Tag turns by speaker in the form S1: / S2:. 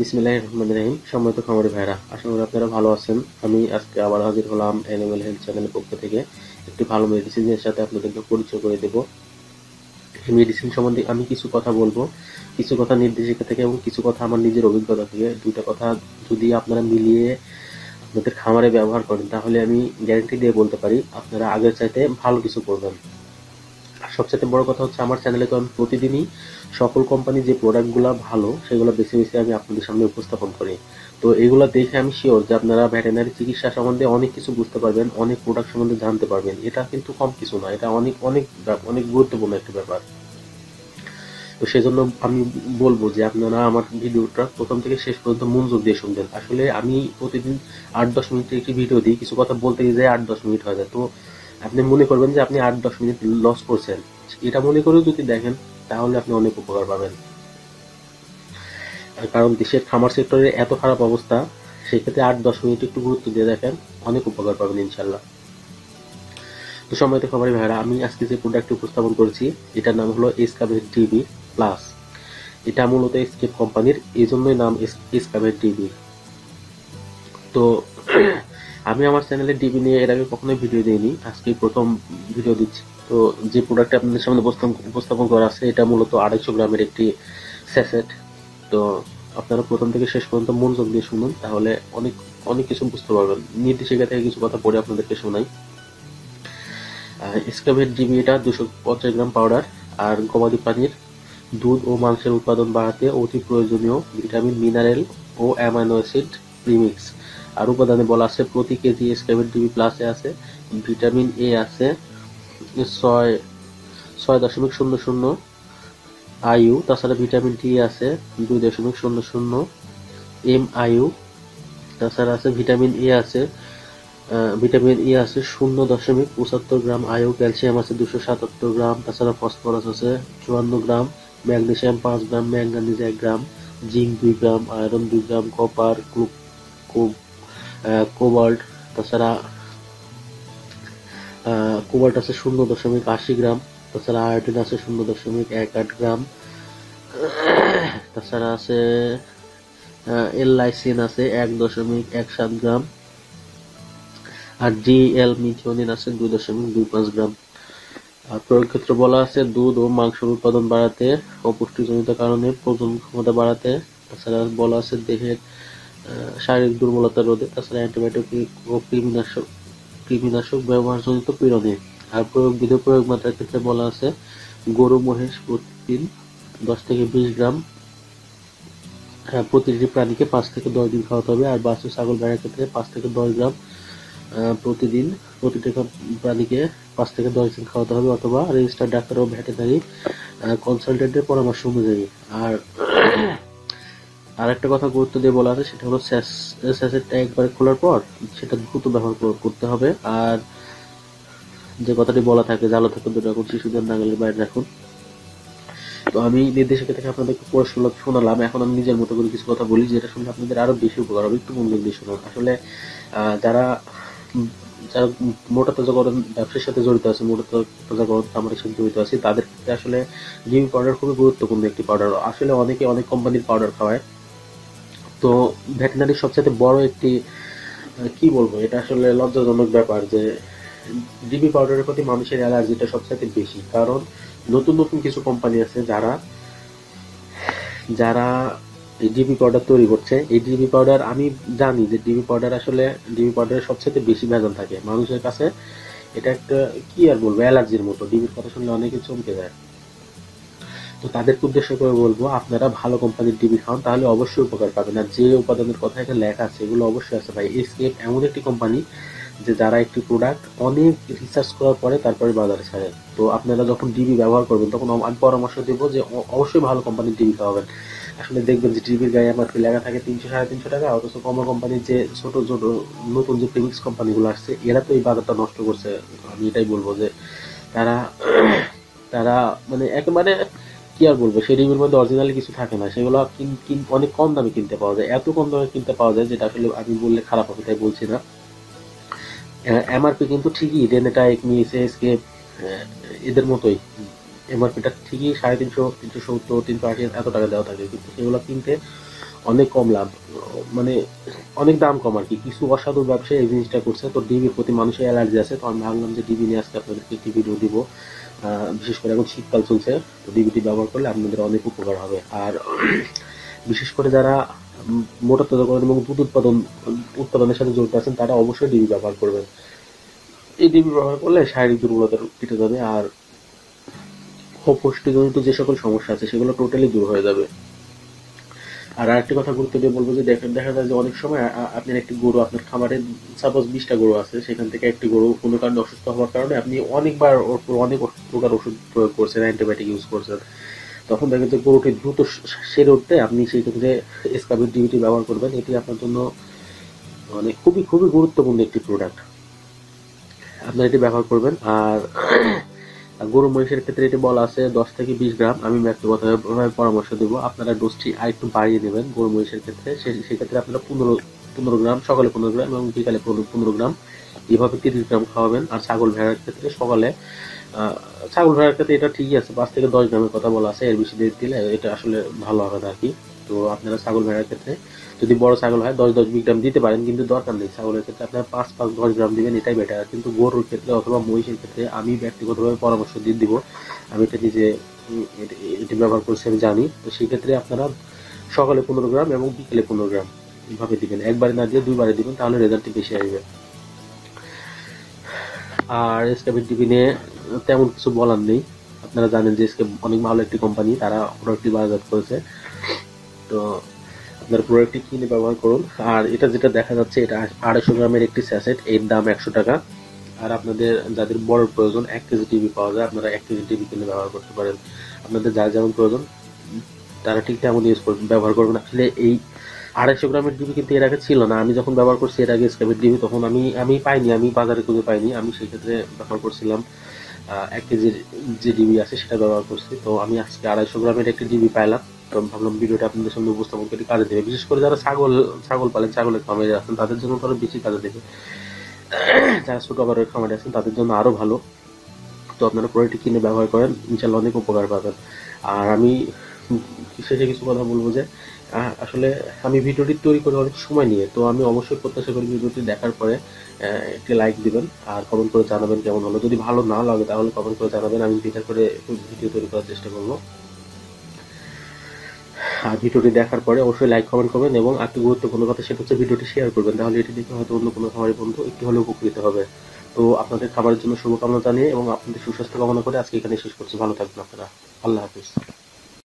S1: বিসমিল্লাহির রহমানির রহিম। সম্মানিত খামারি ভাইরা আশা করি আপনারা ভালো আছেন। আমি আজকে আবার হাজির হলাম অ্যানিমেল হেলথ চ্যানেলের পক্ষ থেকে। একটি ভালো মেডিসিনের সাথে আপনাদেরকে পরিচয় করে মেডিসিন সম্বন্ধে আমি কিছু কথা বলব, কিছু কথা নির্দেশিকা থেকে এবং কিছু কথা আমার নিজের অভিজ্ঞতা থেকে। দুইটা কথা যদি আপনারা মিলিয়ে আপনাদের খামারে ব্যবহার করেন, তাহলে আমি গ্যারান্টি দিয়ে বলতে পারি, আপনারা আগের চাইতে ভালো কিছু করবেন। সবচেয়ে বড় কথা হচ্ছে আমার চ্যানেলে তো আমি প্রতিদিনই সকল কোম্পানি যে প্রোডাক্টগুলো ভালো, সেগুলো বেছে বেছে আমি আপনাদের সামনে উপস্থাপন করি। তো এগুলো দেখে আমি শিওর যে আপনারা ভেটেনারি চিকিৎসা সম্বন্ধে অনেক কিছু বুঝতে পারবেন, অনেক প্রোডাক্ট সম্বন্ধে জানতে পারবেন। এটা কিন্তু কম কিছু না, এটা অনেক অনেক অনেক গুরুত্বপূর্ণ একটা ব্যাপার। তো সেজন্য আমি বলব যে আপনারা আমার ভিডিওটা প্রথম থেকে শেষ পর্যন্ত মনোযোগ দিয়ে শুনবেন। আসলে আমি প্রতিদিন আট দশ মিনিটের একটি ভিডিও দিই, কিছু কথা বলতে গিয়ে আট দশ মিনিট হয়ে যায়। তো আপনি মনে করবেন যে আপনি আট দশ মিনিট লস করছেন। এটা মনে করেও যদি দেখেন, তাহলে আপনি অনেক উপকার পাবেন। কারণ দেশের খামার সেক্টরে এত খারাপ অবস্থা, সেক্ষেত্রে আট দশ মিনিট একটু গুরুত্ব দিয়ে দেখেন, অনেক উপকার পাবেন ইনশাল্লাহ তো সময়তে খামারি ভাইরা আমি আজকে যে প্রোডাক্ট উপস্থাপন করেছি, এটার নাম হলো এসকাভের ডিবি প্লাস এটা মূলত এসকেপ কোম্পানির এই জন্যই নাম এসকাভেট ডিবি তো আমি আমার চ্যানেলে ডিবি নিয়ে এর আগে কখনোই ভিডিও দিইনি। আজকে প্রথম ভিডিও দিচ্ছি। তো যে প্রোডাক্টটা আপনাদের সামনে উপস্থাপন করা আছে, এটা মূলত আড়াইশো গ্রামের একটি স্যাসেট তো আপনারা প্রথম থেকে শেষ পর্যন্ত মনোযোগ দিয়ে শুনুন, তাহলে অনেক অনেক কিছু বুঝতে পারবেন। নির্দেশিকা থেকে কিছু কথা পড়ে আপনাদেরকে শোনাই। স্কাভেট ডিবি এটা দুশো পঞ্চাশ গ্রাম পাউডার আর গবাদি পানির দুধ ও মাংসের উৎপাদন বাড়াতে অতি প্রয়োজনীয়। ভিটামিন মিনারেল ও অ্যামাইনো অ্যাসিড প্রিমিক্স আর উপাদানে বলা আছে, প্রতি কেজি স্কাভেট ডিবি প্লাসে আছে, ভিটামিন এ আছে, ছয় ছয় দশমিক শূন্য শূন্য আইউ তাছাড়া ভিটামিন ডি আছে, দুই দশমিক শূন্য শূন্য এম আইউ তাছাড়া আছে ভিটামিন এ আছে ভিটামিন ই আছে শূন্য দশমিক পঁচাত্তর গ্রাম, আয়ু ক্যালসিয়াম আছে দুশো সাতাত্তর গ্রাম, তাছাড়া ফসফরাস আছে চুয়ান্ন গ্রাম ম্যাগনেসিয়াম পাঁচ গ্রাম, ম্যাঙ্গানিজ এক গ্রাম, জিঙ্ক দুই গ্রাম, আয়রন দুই গ্রাম, কপার কোবাল্ট, তাছাড়া কোবাল্ট আছে শূন্য দশমিক আশি গ্রাম, তাছাড়া আয়োডিন আছে শূন্য দশমিক এক আট গ্রাম, তাছাড়া আছে এল লাইসিন আছে এক দশমিক এক সাত গ্রাম, আর ডিএল মিথিওনিন আছে দুই দশমিক দুই পাঁচ গ্রাম। আর প্রয়োগ ক্ষেত্রে বলা আছে দুধ ও মাংসের উৎপাদন বাড়াতে, অপুষ্টিজনিত কারণে প্রজনন ক্ষমতা বাড়াতে, তাছাড়া বলা আছে দেহের শারীরিক দুর্বলতা রোধে তাছাড়া অ্যান্টিবায়োটিক ও কৃমিনাশক কৃমিনাশক ব্যবহারজনিত পীড়নে। আর প্রয়োগ বিধ প্রয়োগ মাত্রার ক্ষেত্রে বলা আছে গরু মহিষ প্রতিদিন দশ থেকে বিশ গ্রাম হ্যাঁ, প্রতিটি প্রাণীকে পাঁচ থেকে দশ দিন খাওয়াতে হবে। আর বাছুর ছাগল ভেড়ার ক্ষেত্রে পাঁচ থেকে দশ গ্রাম প্রতিদিন প্রতিটি প্রাণীকে পাঁচ থেকে দশ দিন খাওয়াতে হবে অথবা রেজিস্টার ডাক্তার ও ভেটেনারি কনসালটেন্টের পরামর্শ অনুযায়ী। আর আর একটা কথা গুরুত্ব দিয়ে বলা আছে, সেটা হলো একবার খোলার পর সেটা দ্রুত ব্যবহার করতে হবে। আর যে কথাটি বলা থাকে জালো থেকে দূরে রাখুন শিশুদের নাগালের বাইরে রাখুন। তো আমি নির্দেশিকা থেকে আপনাদেরকে পুরো শোনা- শোনালাম। এখন আমি নিজের মতো করে কিছু কথা বলি, যেটা শুনলে আপনাদের আরও বেশি উপকার হবে। একটু মনোযোগ দিয়ে শুনুন। আসলে যারা যারা মোটা তাজাকরণ ব্যবসার সাথে জড়িত আছে, মোটা তাজাকরণ খামারের সাথে জড়িত আছে তাদের ক্ষেত্রে আসলে ডিম পাউডার খুবই গুরুত্বপূর্ণ একটি পাউডার আসলে অনেকে অনেক কোম্পানির পাউডার খাওয়ায়। তো ভেটেনারি সবচেয়ে বড় একটি কি বলব, এটা আসলে লজ্জাজনক ব্যাপার যে ডিবি পাউডারের প্রতি মানুষের অ্যালার্জিটা সবচেয়ে বেশি। কারণ নতুন নতুন কিছু কোম্পানি আছে যারা যারা এই ডিবি পাউডার তৈরি করছে। এই ডিবি পাউডার, আমি জানি যে ডিবি পাউডার আসলে, ডিবি পাউডারের সবচেয়ে বেশি ভেজাল থাকে। মানুষের কাছে এটা একটা, কি আর বলব, অ্যালার্জির মতো। ডিবির কথা শুনলে অনেকে চমকে যায়। তো তাদেরকে উদ্দেশ্য করে বলব, আপনারা ভালো কোম্পানির ডিবি খান, তাহলে অবশ্যই উপকার পাবেন। আর যে উপাদানের কথা এখানে লেখা আছে, এগুলো অবশ্যই আছে ভাই। এসকেপ এমন একটি কোম্পানি যে যারা একটি প্রোডাক্ট অনেক রিসার্চ করার পরে তারপরে বাজারে ছাড়ে। তো আপনারা যখন ডিবি ব্যবহার করবেন, তখন আমি পরামর্শ দেবো যে অবশ্যই ভালো কোম্পানির ডিবি খাওয়াবেন। আসলে দেখবেন যে ডিবির গায়ে আমার লেখা থাকে, তিনশো, সাড়ে তিনশো টাকা, অথচ কম কোম্পানির যে ছোট ছোট, নতুন যে প্রিমিক্স কোম্পানিগুলো আসছে, এরা তো এই বাজারটা নষ্ট করছে। আমি এটাই বলব যে তারা তারা মানে একেবারে কি আর বলব? সেই রিভিউর মধ্যে অরিজিনালি কিছু থাকে না। সেগুলো অনেক কম দামে কিনতে পাওয়া যায়। এত কম দামে কিনতে পাওয়া যায় যেটা আসলে আমি বললে খারাপ হবে, তাই বলছি না। এমআরপি কিন্তু ঠিকই রেনেটা একমিস এসকে এদের মতোই। এমআরপিটা ঠিকই সাড়ে তিনশো তিনশো সত্তর তিনশো আশি এত টাকা দেওয়া থাকে। কিন্তু সেগুলো কিনতে অনেক কম লাভ মানে অনেক দাম কম আর কি। কিছু অসাধু ব্যবসায়ী এই জিনিসটা করছে। তো ডিবির প্রতি মানুষের অ্যালার্জি আছে। তো আমি ভাবলাম যে ডিবি নিয়ে আজকে আপনাদেরকে একটি ভিডিও দিব। বিশেষ করে এখন শীতকাল চলছে। তো ডিবিটি ব্যবহার করলে আপনাদের অনেক উপকার হবে। আর বিশেষ করে যারা উম, মোটা তাজাকরণ এবং দুধ উৎপাদন উৎপাদনের সাথে জড়িত আছেন তারা অবশ্যই ডিবি ব্যবহার করবেন। এই ডিবি ব্যবহার করলে শারীরিক দুর্বলতা কেটে যাবে। আর অপুষ্টিজনিত যে সকল সমস্যা আছে, সেগুলো টোটালি দূর হয়ে যাবে। আর আরেকটি কথা গুরুত্ব দিয়ে বলব যে দেখা দেখা যায় যে অনেক সময় আপনার একটি গরু, আপনার খামারে সাপোজ বিশটা গরু আছে, সেখান থেকে একটি গরু কোনো কারণে অসুস্থ হওয়ার কারণে আপনি অনেকবার অনেক প্রকার ওষুধ প্রয়োগ করছেন অ্যান্টিবায়োটিক ইউজ করছেন। তখন দেখেন যে গরুটি দ্রুত সেরে উঠতে আপনি সেই ক্ষেত্রে এসকাবির ডিবিটি ব্যবহার করবেন। এটি আপনার জন্য মানে খুবই খুবই গুরুত্বপূর্ণ একটি প্রোডাক্ট আপনারা এটি ব্যবহার করবেন। আর গরু মহিষের ক্ষেত্রে এটি বলা আছে দশ থেকে বিশ গ্রাম। আমি ব্যক্তিগতভাবে পরামর্শ দেবো, আপনারা ডোজটি আরেকটু বাড়িয়ে নেবেন গরু মহিষের ক্ষেত্রে। সেক্ষেত্রে আপনারা পনেরো পনেরো গ্রাম, সকালে পনেরো গ্রাম এবং বিকালে পনেরো গ্রাম। এইভাবে তিরিশ গ্রাম খাওয়াবেন। আর ছাগল ভেড়ার ক্ষেত্রে সকালে ছাগল ভেড়ার ক্ষেত্রে এটা ঠিকই আছে, পাঁচ থেকে দশ গ্রামের কথা বলা আছে, এর বেশি দিয়ে দিলে এটা আসলে ভালো হবে না আর কি। তো আপনারা ছাগল ভেড়ার ক্ষেত্রে যদি বড় ছাগল হয়, দশ দশ গ্রাম দিতে পারেন, কিন্তু দরকার নেই। ছাগলের ক্ষেত্রে আপনারা পাঁচ পাঁচ, দশ গ্রাম দিবেন, এটাই বেটার কিন্তু গরুর ক্ষেত্রে অথবা মহিষের ক্ষেত্রে আমি ব্যক্তিগতভাবে পরামর্শ দিয়ে দিব। আমি এটা নিজে এটি ব্যবহার করছি, আমি জানি। তো সেই ক্ষেত্রে আপনারা সকালে পনেরো গ্রাম এবং বিকেলে পনেরো গ্রাম এইভাবে দিবেন। একবারে না দিয়ে দুইবারে দিবেন, তাহলে রেজাল্টটি বেশি আসবে। আর এসকেপের টিভি নিয়ে তেমন কিছু বলার নেই। আপনারা জানেন যে এসকে অনেক ভালো একটি কোম্পানি তারা প্রোডাক্টটি বাজার করেছে। তো আপনার প্রোডাক্টটি কিনে ব্যবহার করুন। আর এটা যেটা দেখা যাচ্ছে, এটা আড়াইশো গ্রামের একটি স্যাসেট, এর দাম একশো টাকা। আর আপনাদের, যাদের বড় প্রয়োজন, এক কেজি টিভি পাওয়া যায়, আপনারা এক কেজি টিভি কিনে ব্যবহার করতে পারেন। আপনাদের যার যেমন প্রয়োজন, তারা ঠিক তেমন ইউজ করবেন, ব্যবহার করবেন। আসলে এই আড়াইশো গ্রামের ডিবি কিন্তু এর আগে ছিল না। আমি যখন ব্যবহার করছি, এর আগে স্ক্যাবের ডিবি তখন আমি আমি পাইনি, আমি বাজারে খুঁজে পাইনি। আমি সেই ক্ষেত্রে ব্যবহার করছিলাম এক কেজির যে ডিবি আছে, সেটা ব্যবহার করছি। তো আমি আজকে আড়াইশো গ্রামের একটি ডিবি পাইলাম। তো ভাবলাম ভিডিওটা আপনাদের সামনে উপস্থাপন করে কাজে দেবে বিশেষ করে যারা ছাগল ছাগল পালেন, ছাগলের খামারে আছেন, তাদের জন্য তো আরও বেশি কাজে দেবে যারা ছোট আবারের খামারে আছেন, তাদের জন্য আরও ভালো। তো আপনারা প্রোডাক্টটি কিনে ব্যবহার করেন ইনশাল্লাহ অনেক উপকার পাবেন। আর আমি শেষে কিছু কথা বলব যে আসলে আমি ভিডিওটি তৈরি করে অনেক সময় নিয়ে, তো আমি অবশ্যই প্রত্যাশা করি ভিডিওটি দেখার পরে একটি লাইক দিবেন আর কমেন্ট করে জানাবেন কেমন হলো। যদি ভালো না লাগে তাহলে কমেন্ট করে জানাবেন, আমি বিচার করে ভিডিও তৈরি করার চেষ্টা করব। ভিডিওটি দেখার পরে অবশ্যই লাইক কমেন্ট করবেন এবং আর একটি গুরুত্বপূর্ণ কথা সেটা হচ্ছে ভিডিওটি শেয়ার করবেন। তাহলে এটি দেখে হয়তো অন্য কোনো খামারি বন্ধু একটু হলেও উপকৃত হবে। তো আপনাদের খাবারের জন্য শুভকামনা জানিয়ে এবং আপনাদের সুস্বাস্থ্য কামনা করে আজকে এখানে শেষ করছি। ভালো থাকবেন আপনারা। আল্লাহ হাফিজ।